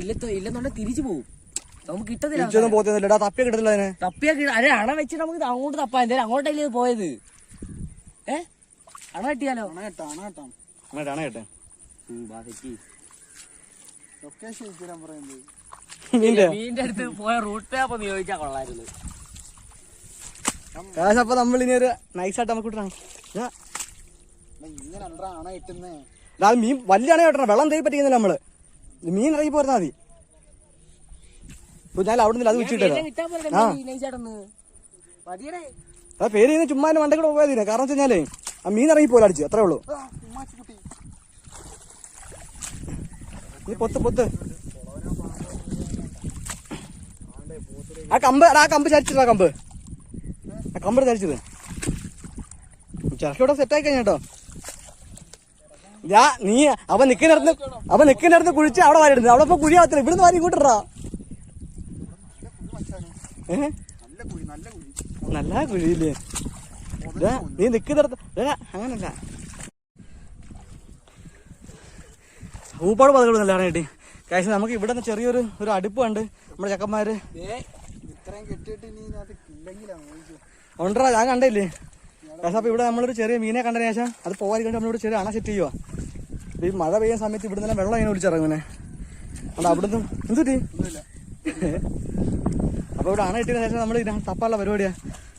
ഇല്ലെന്നുണ്ടെ തിരിച്ചു പോകും നമുക്ക് കിട്ടത്തില്ല തിരിച്ചൊന്നും പോത്തില്ല തപ്പിയ കിട്ടത്തില്ല അതിനെ. തപ്പിയാ കിട്ട അരെ അണ വെച്ചിട്ട് നമുക്ക് അങ്ങോട്ട് തപ്പാ. എന്തായാലും അങ്ങോട്ടല്ലേ ഇത് പോയത്? ഏ? അണ കിട്ടിയാലോ? അങ്ങോട്ട് അണ കേട്ടെ. മീന്റെ? മീന്റെ അടുത്ത് പോയ റൂട്ട് മാപ്പ് ഒന്ന് ചോദിച്ചാ കൊള്ളായിരുന്നു. കാശ് അപ്പൊ നമ്മൾ ഇനി ഒരു നൈസായിട്ട് നമുക്ക് കിട്ടണം. അത് മീൻ വലിയ അണ കേട്ടോ വെള്ളം തേയി പറ്റിക്കുന്നില്ല നമ്മൾ. മീൻ ഇറങ്ങി പോരുന്നാ മതി. ഇപ്പൊ ഞാൻ അവിടെ നിന്ന് അത് നൈസായിട്ടൊന്ന് ആ. പേര് ചെയ്യുന്ന ചുമ്മാ എന്റെ മണ്ടക്കൂടെ കൂടെ പോയതിനെ കാരണം വെച്ച് ആ മീൻ ഇറങ്ങി പോലെ അടിച്ചു അത്രേ ഉള്ളൂ. നീ പൊത്ത് പൊത്ത്. ആ കമ്പ് ആ കമ്പ് ചരിച്ചിട്ടാ കമ്പ്. ആ കമ്പ് ചരിച്ചത് സെറ്റ് സെറ്റായി കഴിഞ്ഞോ ഞാ നീ അവൻ നിക്കുന്നിടത്ത് അവൻ നിക്കുന്നിടത്ത് കുഴിച്ച് അവിടെ വാരിടുന്നത് അവിടെ ഇപ്പൊ കുഴിയാവത്തില്ല ഇവിടുന്ന് വാരി കൂട്ടിടാ നല്ല കുഴിയില്ലേ? നീ നിക്കുന്നിടത്ത് ദാ, അങ്ങനല്ല. ഊപ്പാട് പതകൾ നല്ലതാണ് കിട്ടി കാശ് നമുക്ക് ഇവിടെ നിന്ന് ചെറിയൊരു ഒരു അടുപ്പ് കണ്ട് നമ്മുടെ ചക്കന്മാര് ഉണ്ടറാ ഞാൻ കണ്ടില്ലേ? അപ്പൊ ഇവിടെ നമ്മളൊരു ചെറിയ മീനെ കണ്ടതിന് ശേഷം അത് പോകാൻ കണ്ട് നമ്മളിവിടെ ചെറിയ അണ സെറ്റ് ചെയ്യുക ഈ മഴ പെയ്യുന്ന സമയത്ത് ഇവിടെ നിന്നെ വെള്ളം ഇങ്ങനെ ഒഴിച്ചിറങ്ങുന്നെ അതുകൊണ്ട് അവിടുന്ന് എന്തുട്ടി അപ്പൊ ഇവിടെ അണ ഇട്ടതിന് ശേഷം നമ്മൾ തപ്പാനുള്ള പരിപാടിയാ.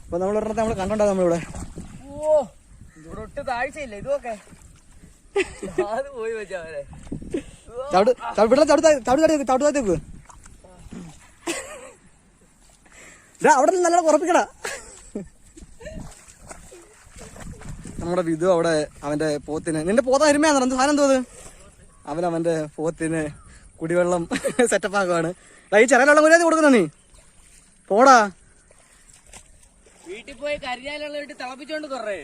അപ്പൊ നമ്മൾ ഒരെണ്ണത്തെ നമ്മൾ കണ്ടോണ്ടാവും നമ്മളിവിടെ. ഓ ഒട്ട് താഴ്ചയില്ല ഇതൊക്കെ ചവിട് ചവിട് ചവിട് ചവിട് ചവിട് അവിടെ നല്ല നല്ലോണം നമ്മുടെ വിധു അവിടെ അവന്റെ പോത്തിന് നിന്റെ പോത്ത അരുമയാണെന്ന്? എന്ത് സാധനം എന്തോ അത്? അവൻ അവന്റെ പോത്തിന് കുടിവെള്ളം സെറ്റപ്പ് ആക്കുവാണ്. ഈ ചെറിയ വെള്ളം കൂടി കൊടുക്കുന്ന നീ. പോടാ. വീട്ടിൽ പോയി കരിഞ്ഞാലുള്ള വീട്ടിൽ തിളപ്പിച്ചോണ്ട് കുറേ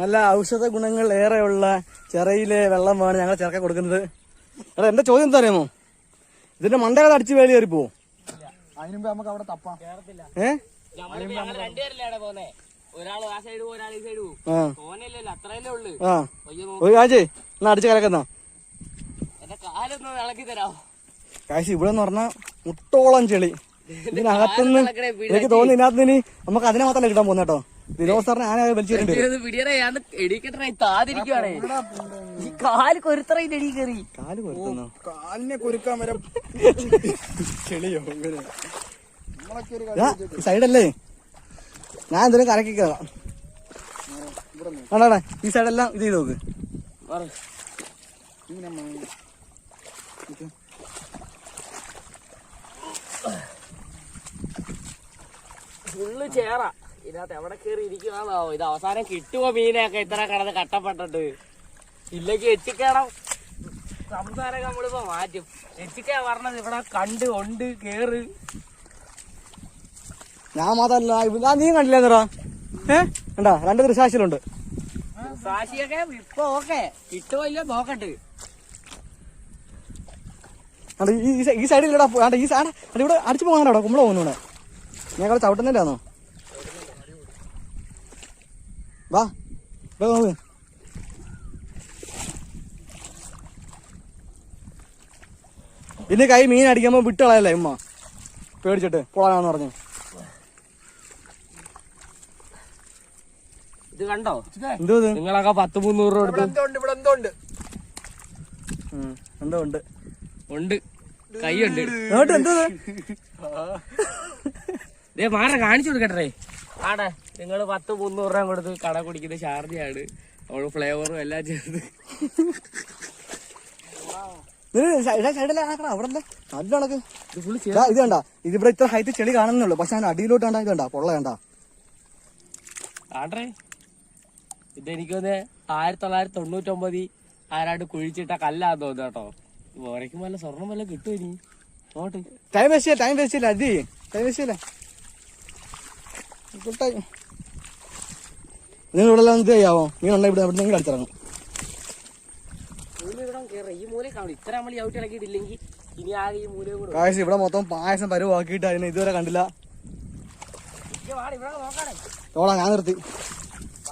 നല്ല ഔഷധ ഗുണങ്ങൾ ഏറെയുള്ള ചെറയിലെ വെള്ളമാണ് ഞങ്ങൾ ചെറുക്ക കൊടുക്കുന്നത്. എടാ എന്റെ ചോദ്യം എന്താ അറിയാമോ? ഇതിന്റെ മണ്ടകളെ അടിച്ച് വേലി കയറിപ്പോ അതിനുമ്പോ നമുക്ക് അവിടെ തപ്പാം. കേറത്തില്ല. പോന്നെ. ഒരാൾ ആ സൈഡ് പോകും ഒരാൾ ഈ സൈഡ് പോകും ആ. തോന്നല്ലല്ലോ അത്രയല്ലേ ഉള്ളു. ആ. അയ്യോ നോ- ഒരു കാഴ്ചേ എന്നാ അടിച്ച് കലക്കുന്ന? എന്റെ കാലൊന്ന് ഇളക്കി തരാമോ കാശ് ഇവിടെ പറഞ്ഞ പറഞ്ഞാൽ മുട്ടോളം ചെളി. ഇതിനകത്തുനിന്ന് എനിക്ക് തോന്നുന്നു ഇതിനകത്ത് ഇനി നമുക്ക് അതിനെ മാത്രമല്ല കിട്ടാൻ പോകുന്ന കേട്ടോ. വിനോദ് സാറിനെ ആന വലിച്ചിട്ടുണ്ട് ഇത് പിടിയറേ ഞാൻ എടിക്കട്ടെ താതിരിക്കുവാണേ. ഈ കാൽ കൊരുത്തറ എടീ കയറി കാൽ കാലിനെ കുരുക്കാൻ വരെ ചെളിയോ നമ്മളൊക്കെ ഒരു ദാ, ഈ സൈഡല്ലേ ഞാൻ എന്തെങ്കിലും കരക്കി കയറാം ഈ സൈഡെല്ലാം ഇത് ചെയ്ത് നോക്ക്. ഫുള്ള് ചേറ. ഇതിനകത്ത് എവിടെ കയറി ഇരിക്കുവാന്നോ ഇത് അവസാനം കിട്ടുമോ മീനൊക്കെ? ഇത്ര കിടന്ന് കട്ടപ്പെട്ടിട്ട് ഇല്ലെങ്കിൽ എത്തിക്കണം. സംസാരം നമ്മളിപ്പോ മാറ്റും. എത്തിക്കാൻ പറഞ്ഞത് ഇവിടെ കണ്ട് ഉണ്ട് കേറ്. ഞാൻ മാത്രല്ല ഇവ- നീ കണ്ടില്ലേന്നറാ ഏ? കണ്ടാ? രണ്ട് ദൃശാശിലുണ്ട് ഇപ്പൊ ഓക്കെ. കിട്ടുമോ ഇല്ല നോക്കട്ട് ഈ സൈഡിൽ ഈ സൈഡ് ഇവിടെ അടിച്ചു പോകാനാടോ കുമ്പള പോകുന്നു ഇവിടെ. ഞങ്ങൾ ചവിട്ടുന്നില്ലാന്നോ വാ നോക്ക്. ഇനി കൈ മീൻ അടിക്കുമ്പോ വിട്ടുകളയല്ലേ ഉമ്മ? പേടിച്ചിട്ട് പോകാനാന്ന് പറഞ്ഞു. ഇത് കണ്ടോ? എന്തോ നിങ്ങളൊക്കെ പത്ത് മുന്നൂറ് രൂപ കൊടുത്ത് ഉണ്ട് ഇവിടെ എന്തോ ഉണ്ട്. എന്തോ ഉണ്ട്? ഉണ്ട്. കൈയുണ്ട്. എന്തോ? ദേ മാറ കാണിച്ചു കൊടുക്കട്ടെ. ആടെ നിങ്ങൾ പത്ത് മുന്നൂറ് രൂപ കൊടുത്ത് കട കുടിക്കുന്ന ഷാർജയാണ്. അവൾ ഫ്ലേവറും എല്ലാം ചേർത്ത്. ഇത് കണ്ട. ഇതിവിടെ ഇത്ര ഹൈറ്റ് ചെളി കാണുന്നുള്ളൂ. പക്ഷെ അടിയിലോട്ട് കണ്ട ഇത് കണ്ട. പൊള്ള കണ്ട ആണ്ടേ ഇതെനിക്കൊന്ന് ആയിരത്തി തൊള്ളായിരത്തി തൊണ്ണൂറ്റൊമ്പതിൽ ആരാണ്ട് കുഴിച്ചിട്ട കല്ലാന്ന് തോന്നുന്നു കേട്ടോ. ഓരയ്ക്കും വല്ല സ്വർണം വല്ല കിട്ടും ഇനി? നോട്ട് ടൈം ടൈം അതി ടൈം. നിങ്ങൾ ഇവിടെ എല്ലാം ഇത് ചെയ്യാവോ? നിങ്ങൾ ഉണ്ടെങ്കിൽ ഇവിടെ എവിടെ നിങ്ങൾ അടിച്ചിറങ്ങും ഇവിടെ കേറി. ഈ മൂലം കാണും ഇത്ര നമ്മൾ ചവിട്ടി ഇളക്കിയിട്ടില്ലെങ്കിൽ ഇനി ആകെ ഈ മൂലയും കൂടെ കാശ് ഇവിടെ മൊത്തം പായസം പരുവാക്കിയിട്ട് അതിനെ ഇതുവരെ കണ്ടില്ല. ഞാൻ നിർത്തി.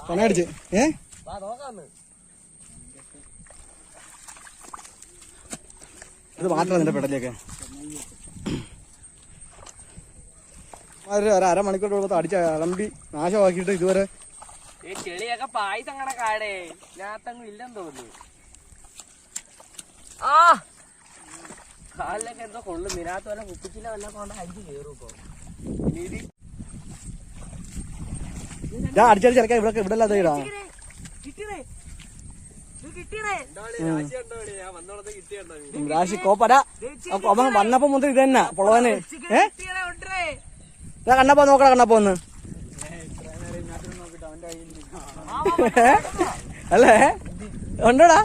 കൊണയടിച്ച് ഏ? ഇത് മാറ്റണം നിന്റെ പെടലേക്ക് ഒരു അരമണിക്കൂർ കൊടുത്ത് അടിച്ച അളമ്പി നാശമാക്കിയിട്ട് ഇതുവരെ ഈ ചെളിയൊക്കെ പായസം അങ്ങനെ കാടേ ഞാത്തങ്ങ് ഇല്ലെന്ന് തോന്നുന്നു. ആ! കാലിലൊക്കെ എന്തോ കൊള്ളും. ഇതിനകത്ത് വല്ല കുപ്പിച്ചില്ല വല്ല കൊണ്ട് അരിച്ച് കയറും ഇപ്പൊ. ഇനി അടിച്ചടി ഞാൻ അടിച്ചടിച്ചിറക്കാൻ ഇവിടെ ഇവിടെ അല്ലാതെ ഇടാ. രാശി കോപ്പടാ വന്നപ്പോ മുതൽ ഇത് തന്നെ. പൊളവന് ഏ? ഞാൻ കണ്ണപ്പോ നോക്കടാ കണ്ണപ്പോ ഒന്ന്. അല്ലേ? ഉണ്ടോടാ?